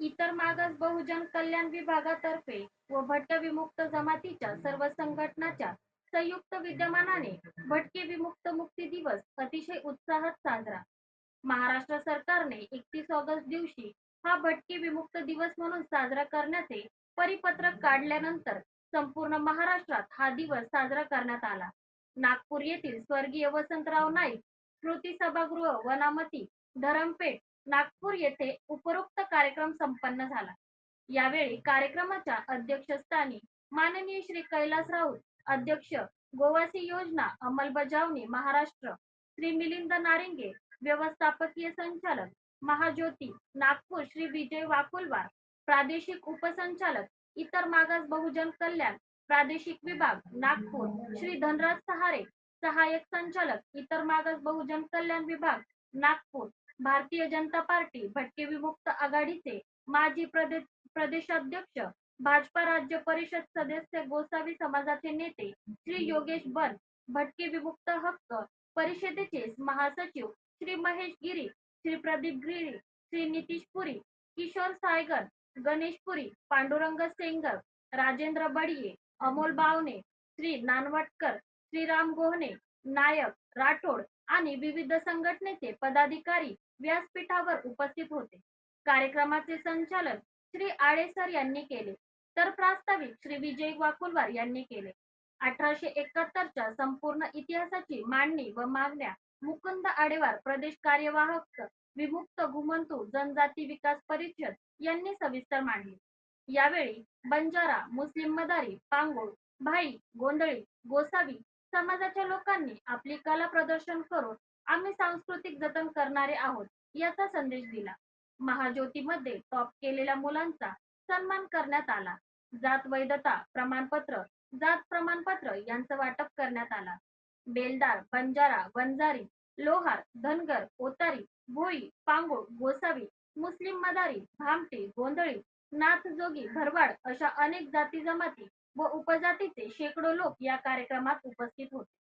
इतर मागास बहुजन कल्याण विभागातर्फे व भटक्या विमुक्त जमातीच्या सर्व संघटनाच्या संयुक्त विद्यमानाने भटके विमुक्त मुक्ती दिवस अतिशय उत्साहात साजरा. महाराष्ट्र सरकारने एकतीस ऑगस्ट दिवशी हा भटके विमुक्त दिवस म्हणून साजरा करण्याचे परिपत्रक काढल्यानंतर संपूर्ण महाराष्ट्रात हा दिवस साजरा करण्यात आला. नागपूर येथील स्वर्गीय वसंतराव नाईक स्मृती सभागृह वनामती धरमपेठ नागपूर येथे उपरोक्त कार्यक्रम संपन्न झाला. यावेळी कार्यक्रमाच्या अध्यक्षस्थानी माननीय श्री कैलास राऊत अध्यक्ष गोवासी योजना अंमलबजावणी महाराष्ट्र श्री मिलिंद नारिंगे व्यवस्थापकीय संचालक महाज्योती नागपूर श्री विजय वाकुलवार प्रादेशिक उपसंचालक इतर मागास बहुजन कल्याण प्रादेशिक विभाग नागपूर श्री धनराज सहारे सहाय्यक संचालक इतर मागास बहुजन कल्याण विभाग नागपूर भारतीय जनता पार्टी भटके विमुक्त आघाडीचे माजी प्रदेश प्रदेशाध्यक्ष भाजपा राज्य परिषद सदस्य गोसावी समाजाचे नेते श्री योगेश बन भटके विमुक्त हक्क परिषदेचे महासचिव श्री महेश गिरी श्री प्रदीप गिरी श्री नितीश पुरी किशोर सायगर गणेश पुरी पांडुरंग सेंगर राजेंद्र बडिये अमोल बावणे श्री नानवटकर श्रीराम गोहणे नायक राठोड आणि विविध संघटनेचे पदाधिकारी व्यासपीठावर उपस्थित होते. कार्यक्रमाचे संचालन श्री आडेसर यांनी केले. तर प्रास्ताविक श्री विजय वाकुलवार यांनी केले. अठराशे एकाहत्तरच्या संपूर्ण इतिहासाची मांडणी व मागण्या मुकुंद आडेवार प्रदेश कार्यवाहक विमुक्त घुमंतू जनजाती विकास परिषद यांनी सविस्तर मांडली. यावेळी बंजारा मुस्लिम मदारी पांगोळ भाई गोंधळी गोसावी समाजाच्या लोकांनी आपली कला प्रदर्शन करून आम्ही सांस्कृतिक जतन करणारे आहोत याचा संदेश दिला. महाज्योतीमध्ये टॉप केलेल्या मुलांचा सन्मान करण्यात आला. जात वैधता प्रमाणपत्र जात प्रमाणपत्र यांचं वाटप करण्यात आला. बेलदार बंजारा वंजारी लोहार धनगर ओतारी भोई पांगोळ गोसावी मुस्लिम मदारी भामटे गोंधळी नाथजोगी भरवाड अशा अनेक जाती जमाती व उपजातीचे शेकडो लोक या कार्यक्रमात उपस्थित होते.